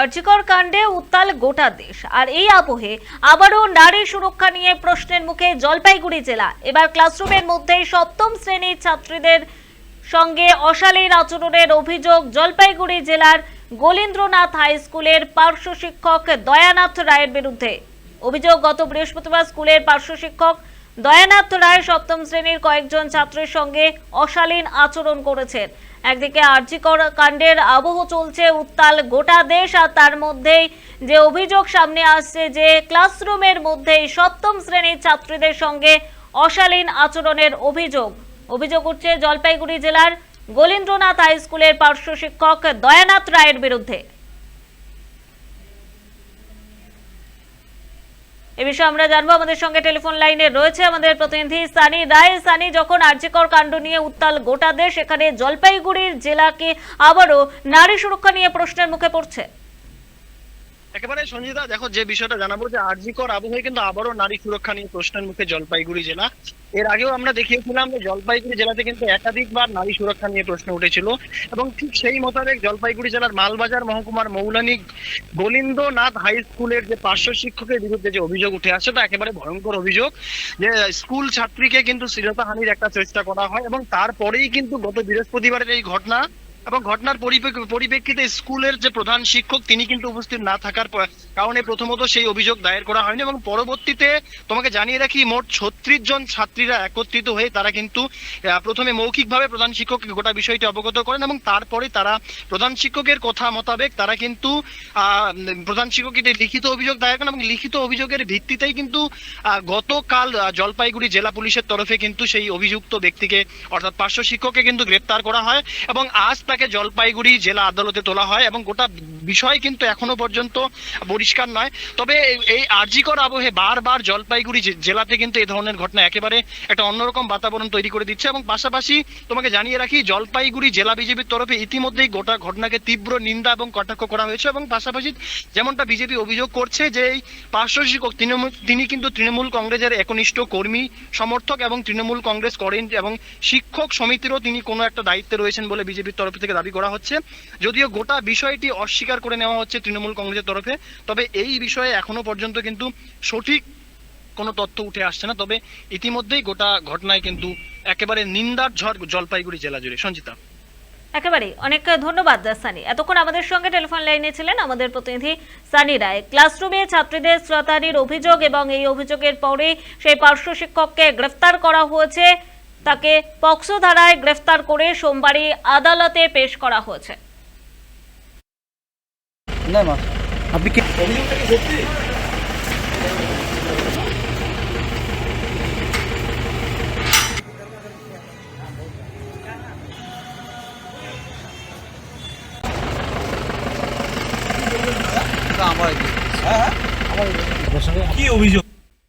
আর্যিকর কাণ্ডে উত্তাল গোটা দেশ। আর এই আবহে আবারও নারী সুরক্ষা নিয়ে প্রশ্নের মুখে জলপাইগুড়ি জেলা। এবার ক্লাসরুমের মধ্যেই সপ্তম শ্রেণির ছাত্রীদের সঙ্গে অশালীন আচরণের অভিযোগ জলপাইগুড়ি জেলার গোলেন্দ্রনাথ হাই স্কুলের পার্শ্ব শিক্ষক দয়ানাথ রায়ের বিরুদ্ধে। অভিযোগ, গত বৃহস্পতিবার স্কুলের পার্শ্ব শিক্ষক দয়ানাথ রায় সপ্তম শ্রেণির কয়েকজন ছাত্রের সঙ্গে অশালীন আচরণ করেছেন। একদিকে আর্যিকর কাণ্ডের আবহ চলছে উত্তাল গোটা দেশ আর তার মধ্যেই যে অভিযোগ সামনে আসছে যে ক্লাসরুমের মধ্যেই সপ্তম শ্রেণির ছাত্রীদের সঙ্গে অশালীন আচরণের অভিযোগ। অভিযোগ উঠছে জলপাইগুড়ি জেলার গোলেন্দ্রনাথ হাই স্কুলের পার্শ্ব শিক্ষক দয়ানাথ রায়ের বিরুদ্ধে। এ বিষয়ে আমরা জানব। আমাদের সঙ্গে টেলিফোন লাইনে রয়েছে আমাদের প্রতিনিধি সানি রায় সানি, যখন আর্যিকর কাণ্ড নিয়ে উত্তাল গোটা দেশ এখানে জলপাইগুড়ির জেলাকে আবারও নারী সুরক্ষা নিয়ে প্রশ্নের মুখে পড়ছে। একেবারে সঞ্জিতা, দেখো যে বিষয়টা জানাব যে আরজিকর আবহে কিন্তু আবারও নারী সুরক্ষা নিয়ে প্রশ্নের মুখে জলপাইগুড়ি জেলা। এর আগেও আমরা দেখিয়েছিলাম যে জলপাইগুড়ি জেলাতে কিন্তু একাধিকবার নারী সুরক্ষা নিয়ে প্রশ্ন উঠেছিল এবং ঠিক সেই মোতাবেক জলপাইগুড়ি জেলার মালবাজার মহকুমার মৌলানী গোলিন্দনাথ হাই স্কুলের যে পার্শ্ব শিক্ষকের বিরুদ্ধে যে অভিযোগ উঠে আসছে তা একেবারে ভয়ঙ্কর অভিযোগ যে স্কুল ছাত্রীকে কিন্তু শ্লীলতাহানির একটা চেষ্টা করা হয় এবং তারপরেই কিন্তু গত বৃহস্পতিবারের এই ঘটনা এবং ঘটনার পরিপ্রেক- পরিপ্রেক্ষিতে স্কুলের যে প্রধান শিক্ষক, তিনি কিন্তু উপস্থিত না থাকার কারণে প্রথমত সেই অভিযোগ দায়ের করা হয়নি এবং পরবর্তীতে তোমাকে জানিয়ে রাখি, মোট ছত্রিশ জন ছাত্রীরা একত্রিত হয়ে তারা কিন্তু প্রথমে মৌখিকভাবে প্রধান শিক্ষককে গোটা বিষয়টি অবগত করেন এবং তারপরে তারা প্রধান শিক্ষকের কথা মোতাবেক তারা কিন্তু প্রধান শিক্ষককে লিখিত অভিযোগ দায়ের করেন এবং লিখিত অভিযোগের ভিত্তিতেই কিন্তু গতকাল জলপাইগুড়ি জেলা পুলিশের তরফে কিন্তু সেই অভিযুক্ত ব্যক্তিকে, অর্থাৎ পার্শ্ব শিক্ষককে কিন্তু গ্রেপ্তার করা হয় এবং আজ তাকে জলপাইগুড়ি জেলা আদালতে তোলা হয় এবং গোটা বিষয় কিন্তু এখনও পর্যন্ত পরিষ্কার নয়। তবে এই- আর্জিকর আবহে বারবার জলপাইগুড়ি জেলাতে কিন্তু এই ধরনের ঘটনা একেবারে একটা অন্যরকম বাতাবরণ তৈরি করে দিচ্ছে এবং পাশাপাশি তোমাকে জানিয়ে রাখি, জলপাইগুড়ি জেলা বিজেপির তরফে ইতিমধ্যেই গোটা ঘটনাকে তীব্র নিন্দা এবং কটাক্ষ করা হয়েছে এবং পাশাপাশি যেমনটা বিজেপি অভিযোগ করছে যে এই পার্শ্ব শিক্ষক তৃণমূল, তিনি কিন্তু তৃণমূল কংগ্রেসের একনিষ্ঠ কর্মী, সমর্থক এবং তৃণমূল কংগ্রেস করেন এবং শিক্ষক সমিতিরও তিনি কোনো একটা দায়িত্বে রয়েছেন বলে বিজেপির তরফ থেকে দাবি করা হচ্ছে। যদিও গোটা বিষয়টি অস্বীকার করে নেওয়া হচ্ছে তৃণমূল কংগ্রেসের তরফে। তবে এই বিষয়ে এখনও পর্যন্ত কিন্তু সঠিক কোনো তথ্য উঠে আসছে না। তবে ইতিমধ্যেই গোটা ঘটনায় কিন্তু একেবারে নিন্দার ঝড় জলপাইগুড়ি জেলা জুড়ে। সঞ্চিতা। একেবারে অনেক ধন্যবাদ সানি। এতক্ষণ আমাদের সঙ্গে টেলিফোন লাইনে ছিলেন আমাদের প্রতিনিধি সানি রায়। ক্লাসরুমে ছাত্রীদের শ্রোতানির অভিযোগ এবং এই অভিযোগের পরে সেই পার্শ্ব শিক্ষককে গ্রেফতার করা হয়েছে। তাকে পক্সো ধারায় গ্রেফতার করে সোমবারই আদালতে পেশ করা হয়েছে। না মা আপনি কি আমার কি অভিযোগ?